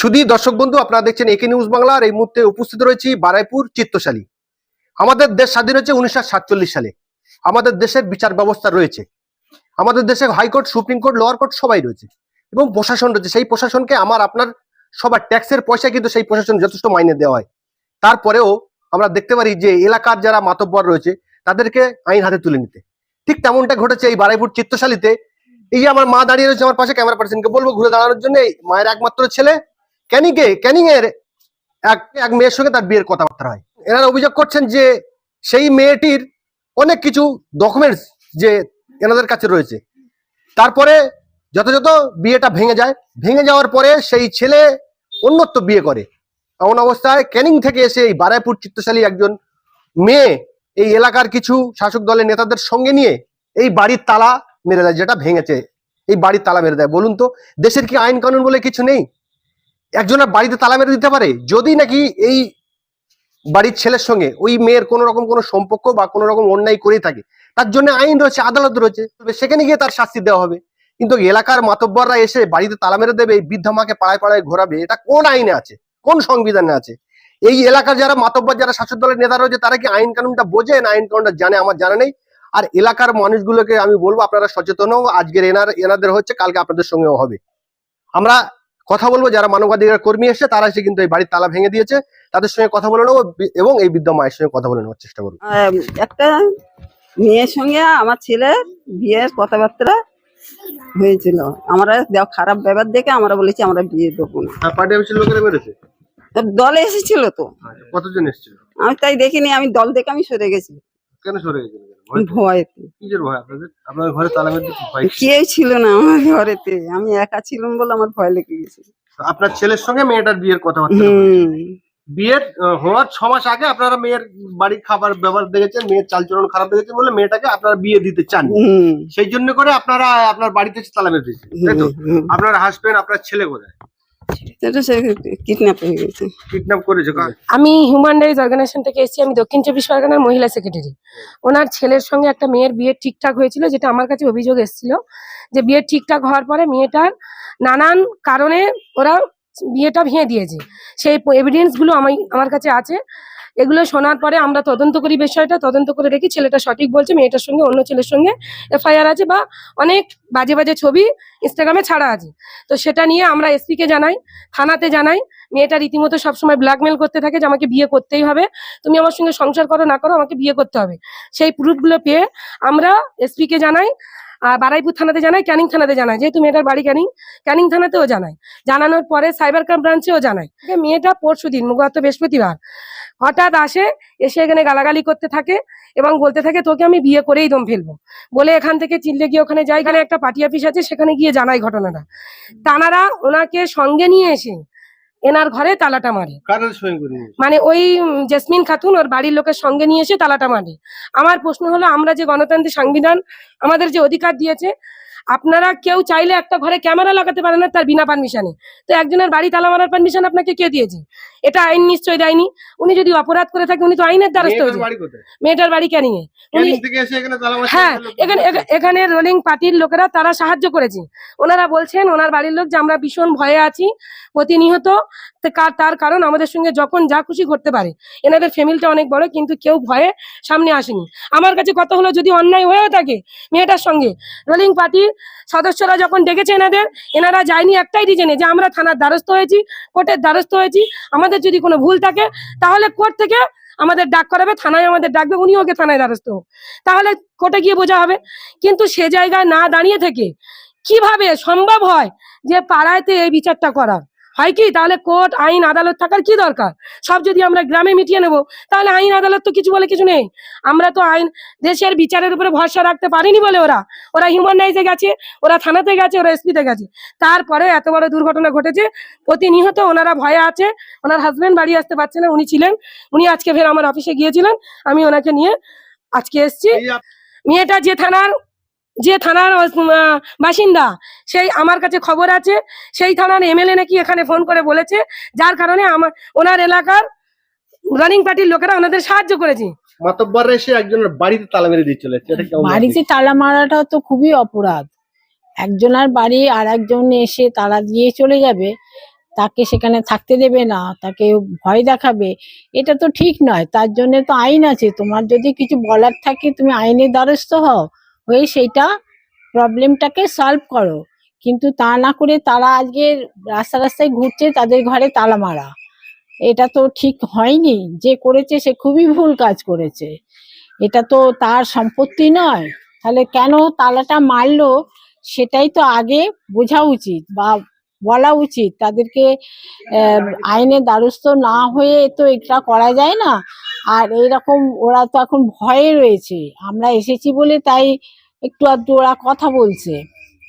শুধু দর্শক বন্ধু, আপনারা দেখছেন একে নিউজ বাংলা, আর এই মুহূর্তে উপস্থিত রয়েছি বারাইপুর চিত্তশালী। আমাদের দেশ স্বাধীন হয়েছে উনিশশো সাতচল্লিশ সালে। আমাদের দেশের বিচার ব্যবস্থা রয়েছে। আমাদের দেশে high court, supreme court lower court সবাই রয়েছে। এবং প্রশাসন রয়েছে। সেই প্রশাসনকে আমার, আপনার সবার ট্যাক্সের পয়সা কিন্তু সেই প্রশাসন যথেষ্ট মাইনে দেওয়া হয়। তারপরেও আমরা দেখতে পারি যে এলাকার যারা মাতব্বর রয়েছে, তাদেরকে আইন হাতে তুলে নিতে। ঠিক তেমনটা ঘটেছে এই বারাইপুর চিত্তশালীতে এই যে আমার মা দাঁড়িয়ে রয়েছে আমার পাশে ক্যামেরা পার্সনকে বলব, ঘুরে দাঁড়ানোর জন্য মায়ের একমাত্র ছেলে। ক্যানিংকে ক্যানিং এর এক এক মেয়ের সঙ্গে তার বিয়ের কথাবার্তা হয়। এনারা অভিযোগ করছেন যে সেই মেয়েটির অনেক কিছু ডকুমেন্টস যে এনাদের কাছে রয়েছে। তারপরে যথাযথ বিয়েটা ভেঙে যায়। ভেঙে যাওয়ার পরে সেই ছেলে অন্যত্ব বিয়ে করে। এমন অবস্থায় ক্যানিং থেকে এসে এই বারাইপুর চিত্তশালী একজন মেয়ে এই এলাকার কিছু শাসক দলের নেতাদের সঙ্গে নিয়ে এই বাড়ির তালা মেরে দেয়, যেটা ভেঙেছে। এই বাড়ির তালা মেরে দেয়। বলুন তো, দেশের কি আইন কানুন বলে কিছু নেই? একজনের বাড়িতে তালা মেরে দিতে পারে? যদি নাকি এই বাড়ির ছেলের সঙ্গে, ওই মেয়ের কোনো রকম কোনো সম্পর্ক বা কোনো রকম অন্যায় করেই থাকে, তার জন্য আইন রয়েছে, আদালত রয়েছে সেখানে গিয়ে তার শাস্তি দেওয়া হবে। কিন্তু এলাকার মাতব্বররা এসে বাড়িতে তালা মেরে দেবে, এই বৃদ্ধা মাকে পাড়ায় পাড়ায় ঘোরাবে, এটা কোন আইনে আছে? কোন সংবিধানে আছে? এই এলাকার যারা মাতব্বর যারা শাসক দলের নেতা রয়েছে তারা কি আইন কানুনটা বোঝে? না আইন কানুনটা জানে? আমার জানা নেই। আর এলাকার মানুষগুলোকে আমি বলব আপনারা সচেতন আজকের এনার এনাদের হচ্ছে কালকে আপনাদের সঙ্গেও হবে। আমরা কথা বলব যারা মানবাধিকার কর্মী এসে তারা এসে কিন্তু এই বাড়ির তালা ভেঙে দিয়েছে। তাদের সঙ্গে কথা বলে নেব এবং এই বৃদ্ধ মায়ের সঙ্গে কথা বলে নেওয়ার চেষ্টা করব। একটা মেয়ের সঙ্গে আমার ছেলে বিয়ের কথাবার্তা হয়েছিল। আমরা দেখ- খারাপ ব্যাপার দেখে আমরা বলেছি আমরা বিয়ে দেবো না। পার্টি অফিসের লোকেরা মেরেছে? তো দলে এসেছিল তো। কতজন এসেছিল? আমি তাই দেখিনি আমি দল দেখে আমি সরে গেছি। কেন সরে ভয়েতে। কিসের ভয় আপনাদের? আপনার ঘরে তালা মেরে ভয় কেউ ছিল না আমার ঘরেতে আমি একা ছিলাম বলে আমার ভয় লেগে গেছে। আপনার ছেলের সঙ্গে মেয়েটার বিয়ের কথাবার্তা বিয়ের হওয়ার ছ মাস আগে আপনারা মেয়ের বাড়ির খাবার ব্যবহার দেখেছেন মেয়ের চালচলন খারাপ দেখেছেন বলে মেয়েটাকে আপনারা বিয়ে দিতে চান সেই জন্য করে আপনারা আপনার বাড়িতে তালা মেরে দিয়েছেন। আপনার হাজবেন্ড আপনার ছেলে কোথায়? সেটা সে কিডন্যাপ হয়ে গেছে। কিডন্যাপ করেছে আমি হিউম্যান রাইটস অর্গানাইজেশন থেকে এসেছি আমি দক্ষিণ চব্বিশ পরগনার মহিলা সেক্রেটারি ওনার ছেলের সঙ্গে একটা মেয়ের বিয়ে ঠিকঠাক হয়েছিল যেটা আমার কাছে অভিযোগ এসেছিল যে বিয়ে ঠিকঠাক হওয়ার পরে মেয়েটার নানান কারণে ওরা বিয়েটা ভেঙে দিয়েছে। সেই এভিডেন্সগুলো আমি আমার কাছে আছে। এগুলো শোনার পরে আমরা তদন্ত করি বিষয়টা, তদন্ত করে দেখি ছেলেটা সঠিক বলছে, মেয়েটার সঙ্গে অন্য ছেলের সঙ্গে এফআইআর আছে বা অনেক বাজে বাজে ছবি ইনস্টাগ্রামে ছাড়া আছে। তো সেটা নিয়ে আমরা এসপিকে জানাই, থানাতে জানাই, মেয়েটা রীতিমতো সবসময় ব্ল্যাকমেল করতে থাকে যে আমাকে বিয়ে করতেই হবে, তুমি আমার সঙ্গে সংসার করো না করো, আমাকে বিয়ে করতে হবে। সেই প্রুফগুলো পেয়ে আমরা এসপিকে জানাই আর বারাইপুর থানাতে জানাই, ক্যানিং থানাতে জানাই, যেহেতু মেয়েটার বাড়ি ক্যানিং ক্যানিং থানাতেও জানাই। জানানোর পরে সাইবার ক্রাইম ব্রাঞ্চেও জানাই। যে মেয়েটা পরশু দিন গত বৃহস্পতিবার হঠাৎ আসে এসে এখানে গালাগালি করতে থাকে এবং বলতে থাকে তোকে আমি বিয়ে করেই দম ফেলব। বলে এখান থেকে চিল্লে গিয়ে ওখানে যাই এখানে একটা পার্টি অফিস আছে সেখানে গিয়ে জানাই ঘটনাটা। তানারা ওনাকে সঙ্গে নিয়ে এসে এনার ঘরে তালাটা মারে? মানে ওই জেসমিন খাতুন ওর বাড়ির লোকের সঙ্গে নিয়ে এসে তালাটা মারে। আমার প্রশ্ন হলো আমরা যে গণতান্ত্রিক সংবিধান আমাদের যে অধিকার দিয়েছে আপনারা কেউ চাইলে একটা ঘরে ক্যামেরা লাগাতে পারেন না তার বিনা পারমিশনে। তো একজনের বাড়ি তালা মারার পারমিশন আপনাকে কে দিয়েছে? এটা আইন নিশ্চয় দেয়নি। উনি যদি অপরাধ করে থাকে উনি তো আইনের দ্বারস্থ হয়েছে। মেয়েটার বাড়ি ক্যানিং এ উনি মারছে হ্যাঁ এখানে এখানে রোলিং পার্টির লোকেরা তারা সাহায্য করেছে। ওনারা বলছেন ওনার বাড়ির লোক যে আমরা ভীষণ ভয়ে আছি প্রতিনিয়ত তার কারণ আমাদের সঙ্গে যখন যা খুশি ঘটতে পারে। এনাদের ফ্যামিলিটা অনেক বড় কিন্তু কেউ ভয়ে সামনে আসেনি। আমার কাছে কথা হলো যদি অন্যায় হয়েও থাকে মেয়েটার সঙ্গে রোলিং পার্টির সদস্যরা যখন ডেকেছে এনাদের এনারা যায়নি একটাই রিজনে যে আমরা থানার দ্বারস্থ হয়েছি কোর্টের দ্বারস্থ হয়েছি। আমাদের যদি কোনো ভুল থাকে, তাহলে কোর্ট থেকে আমাদের ডাক করাবে, থানায় আমাদের ডাকবে উনি ওকে থানায় দ্বারস্থ হোক। তাহলে কোর্টে গিয়ে বোঝা হবে। কিন্তু সে জায়গায় না দাঁড়িয়ে থেকে কীভাবে সম্ভব হয় যে পাড়ায়তে এই বিচারটা করা? হয় কি? তাহলে কোর্ট আইন আদালত থাকার কি দরকার? সব যদি আমরা গ্রামে মিটিয়ে নেব তাহলে আইন আদালত তো কিছু বলে কিছু নেই। আমরা তো আইন দেশের বিচারের উপরে ভরসা রাখতে পারিনি বলে ওরা। ওরা হিউম্যান রাইটসে গেছে ওরা থানাতে গেছে ওরা এসপিতে গেছে। তারপরে এত বড় দুর্ঘটনা ঘটেছে প্রতিনিয়ত ওনারা ভয়ে আছে ওনার হাজব্যান্ড বাড়ি আসতে পারছে না উনি ছিলেন। উনি আজকে ফের আমার অফিসে গিয়েছিলেন আমি ওনাকে নিয়ে আজকে এসেছি। মেয়েটা যে থানার যে থানার বাসিন্দা সেই আমার কাছে খবর আছে সেই থানার এমএলএ নাকি এখানে ফোন করে বলেছে যার কারণে আমার ওনার এলাকার রানিং পার্টির লোকেরা ওনাদের সাহায্য করেছে। মাতব্বররা এসে একজনের বাড়িতে তালা মেরে দিয়ে বাড়িতে তালা মারাটা তো খুবই অপরাধ। একজনের বাড়ি আর একজন এসে তালা দিয়ে চলে যাবে তাকে সেখানে থাকতে দেবে না তাকে ভয় দেখাবে এটা তো ঠিক নয়। তার জন্য তো আইন আছে। তোমার যদি কিছু বলার থাকে তুমি আইনের দ্বারস্থ হও। হয়ে সেইটা প্রবলেমটাকে সলভ করো। কিন্তু তা না করে তারা আজকে রাস্তা রাস্তায় ঘুরছে তাদের ঘরে তালা মারা। এটা তো ঠিক হয়নি। যে করেছে সে খুবই ভুল কাজ করেছে। এটা তো তার সম্পত্তি নয়। তাহলে কেন তালাটা মারলো? সেটাই তো আগে বোঝা উচিত বা বলা উচিত। তাদেরকে আহ, আইনের দ্বারস্থ না হয়ে তো এটা করা যায় না। আর এইরকম ওরা তো এখন ভয়ে রয়েছে। আমরা এসেছি বলে তাই একটু আধটু ওরা কথা বলছে।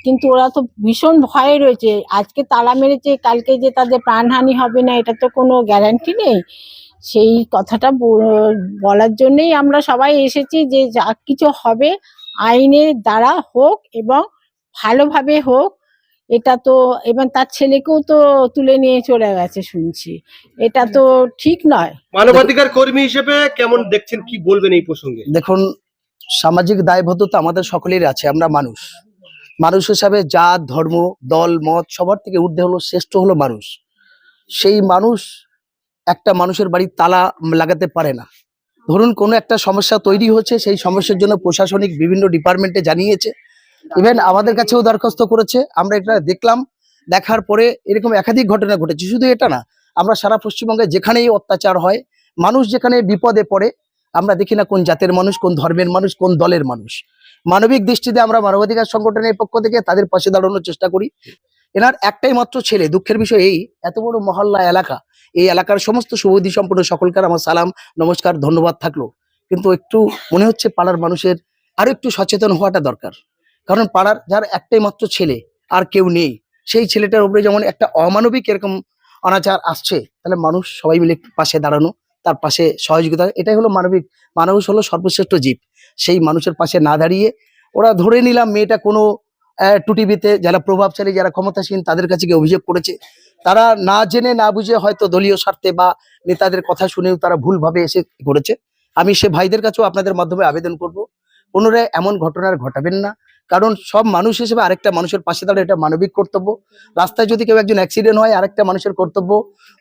কিন্তু ওরা তো ভীষণ ভয়ে রয়েছে। আজকে তালা মেরেছে, কালকে যে তাদের প্রাণহানি হবে না, এটা তো কোনো গ্যারান্টি নেই। সেই কথাটা বলার জন্যেই আমরা সবাই এসেছি যে যা কিছু হবে, আইনের দ্বারা হোক এবং ভালোভাবে হোক এটা তো এবং তার ছেলেকেও তো তুলে নিয়ে চলে গেছে শুনছি। এটা তো ঠিক নয়। মানবাধিকার কর্মী হিসেবে কেমন দেখছেন কি বলবেন এই প্রসঙ্গে? দেখুন সামাজিক দায়বদ্ধতা আমাদের সকলের আছে আমরা মানুষ। মানুষ হিসাবে জাত ধর্ম দল মত সবার থেকে ঊর্ধ্বে হলো শ্রেষ্ঠ হলো মানুষ। সেই মানুষ একটা মানুষের বাড়ি তালা লাগাতে পারে না। ধরুন কোনো একটা সমস্যা তৈরি হচ্ছে সেই সমস্যার জন্য প্রশাসনিক বিভিন্ন ডিপার্টমেন্টে জানিয়েছে। ইভেন আমাদের কাছেও দরখাস্ত করেছে। আমরা এটা দেখলাম, দেখার পরে এরকম একাধিক ঘটনা ঘটেছে। শুধু এটা না, আমরা সারা পশ্চিমবঙ্গে যেখানেই অত্যাচার হয়, মানুষ যেখানে বিপদে পড়ে, আমরা দেখি না কোন জাতের মানুষ, কোন ধর্মের মানুষ, কোন দলের মানুষ। মানবিক দৃষ্টিতে আমরা মানবাধিকার সংগঠনের পক্ষ থেকে তাদের পাশে দাঁড়ানোর চেষ্টা করি। এনার একটাই মাত্র ছেলে, দুঃখের বিষয় এই, এত বড় মহল্লা এলাকা, এই এলাকার সমস্ত সুবিধি সম্পন্ন সকলকার আমার সালাম, নমস্কার, ধন্যবাদ থাকল। কিন্তু একটু মনে হচ্ছে পাড়ার মানুষের আরও একটু সচেতন হওয়াটা দরকার। কারণ পাড়ার যার একটাই মাত্র ছেলে, আর কেউ নেই। সেই ছেলেটার উপরে যেমন একটা অমানবিক এরকম অনাচার আসছে, তাহলে মানুষ সবাই মিলে পাশে দাঁড়ানো, তার পাশে সহযোগিতা, এটাই হলো মানবিক। মানুষ হলো সর্বশ্রেষ্ঠ জীব। সেই মানুষের পাশে না দাঁড়িয়ে ওরা ধরে নিলাম মেয়েটা কোনো টুটিভিতে যারা প্রভাবশালী, যারা ক্ষমতাসীন, তাদের কাছে গিয়ে অভিযোগ করেছে। তারা না জেনে, না বুঝে হয়তো দলীয় স্বার্থে বা নেতাদের কথা শুনেও তারা ভুলভাবে এসে করেছে। আমি সে ভাইদের কাছেও আপনাদের মাধ্যমে আবেদন করব। পুনরায় এমন ঘটনা আর ঘটাবেন না। কারণ সব মানুষ হিসেবে আরেকটা মানুষের পাশে দাঁড়ানো এটা মানবিক কর্তব্য। রাস্তায় যদি কেউ একজন অ্যাক্সিডেন্ট হয়, আরেকটা মানুষের কর্তব্য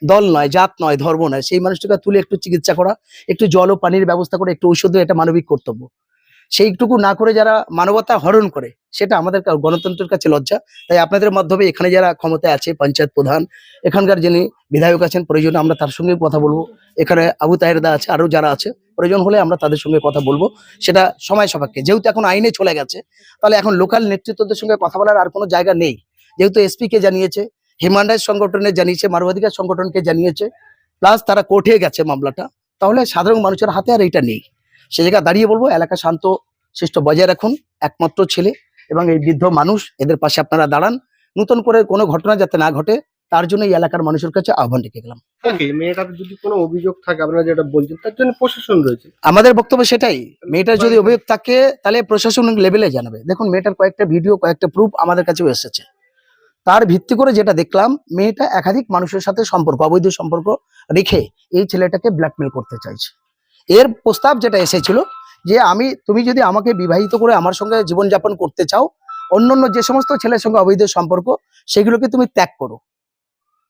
দল নয়, জাত নয়, ধর্ম নয়। সেই মানুষটাকে তুলে একটু চিকিৎসা করা, একটু জল ও পানির ব্যবস্থা করে, একটু ঔষধ এটা মানবিক কর্তব্য। সেইটুকু না করে যারা মানবতা হরণ করে, সেটা আমাদের গণতন্ত্রের কাছে লজ্জা। তাই আপনাদের মাধ্যমে এখানে যারা ক্ষমতায় আছে, পঞ্চায়েত প্রধান, এখানকার যিনি বিধায়ক আছেন, প্রয়োজনে আমরা তার সঙ্গে কথা বলব। এখানে আবু তাহেরদা আছে আরও যারা আছে, প্রয়োজন হলে আমরা তাদের সঙ্গে কথা বলব। সেটা সময় সাপেক্ষে। যেহেতু এখন আইনে চলে গেছে, তাহলে এখন লোকাল নেতৃত্বদের সঙ্গে কথা বলার আর কোনো জায়গা নেই। যেহেতু এসপি কে জানিয়েছে, হিউম্যান রাইটস সংগঠনে জানিয়েছে, মানবাধিকার সংগঠনকে জানিয়েছে, প্লাস তারা কোর্টে গেছে মামলাটা, তাহলে সাধারণ মানুষের হাতে আর এইটা নেই। সে জায়গায় দাঁড়িয়ে বলব এলাকা শান্ত শিষ্ট বজায় রাখুন একমাত্র ছেলে এবং এই বৃদ্ধ মানুষ এদের পাশে আপনারা দাঁড়ান। নতুন করে কোনো ঘটনা যাতে না ঘটে তার জন্য এই এলাকার মানুষের কাছে আহ্বান রেখে গেলাম। মেয়েটার যদি কোনো অভিযোগ থাকে আপনারা যেটা বলছেন তার জন্য প্রশাসন রয়েছে। আমাদের বক্তব্য সেটাই মেয়েটার যদি অভিযোগ থাকে তাহলে প্রশাসনিক লেভেলে জানাবে। দেখুন মেয়েটার কয়েকটা ভিডিও কয়েকটা প্রুফ আমাদের কাছেও এসেছে। তার ভিত্তি করে যেটা দেখলাম মেয়েটা একাধিক মানুষের সাথে সম্পর্ক অবৈধ সম্পর্ক রেখে এই ছেলেটাকে ব্ল্যাকমেল করতে চাইছে। এর প্রস্তাব যেটা এসেছিল যে আমি, তুমি যদি আমাকে বিবাহিত করে আমার সঙ্গে জীবনযাপন করতে চাও, অন্যান্য যে সমস্ত ছেলের সঙ্গে অবৈধ সম্পর্ক, সেগুলোকে তুমি ত্যাগ করো।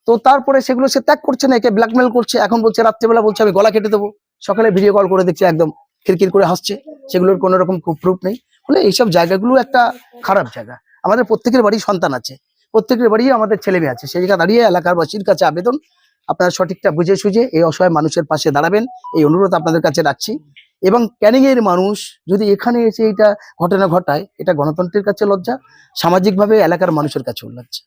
তো তারপরে সেগুলো সে ত্যাগ করছে না, একে ব্ল্যাকমেল করছে, এখন বলছে, রাত্রেবেলা বলছে, আমি গলা কেটে দেবো। সকালে ভিডিও কল করে দেখছি, একদম খিরকির করে হাসছে। সেগুলোর কোনো রকম প্রুফ নেই। ফলে এইসব জায়গাগুলো একটা খারাপ জায়গা। আমাদের প্রত্যেকের বাড়ি সন্তান আছে। প্রত্যেকের বাড়ি আমাদের ছেলে মেয়ে আছে। সেই জায়গা দাঁড়িয়ে এলাকার বাসীর কাছে আবেদন আপনারা সঠিকটা বুঝে সুঝে এই অসহায় মানুষের পাশে দাঁড়াবেন। এই অনুরোধ আপনাদের কাছে রাখছি। এবং ক্যানিং এর মানুষ যদি এখানে এসে এটা ঘটনা ঘটায়, এটা গণতন্ত্রের কাছে লজ্জা, সামাজিকভাবে এলাকার মানুষের কাছেও লজ্জা।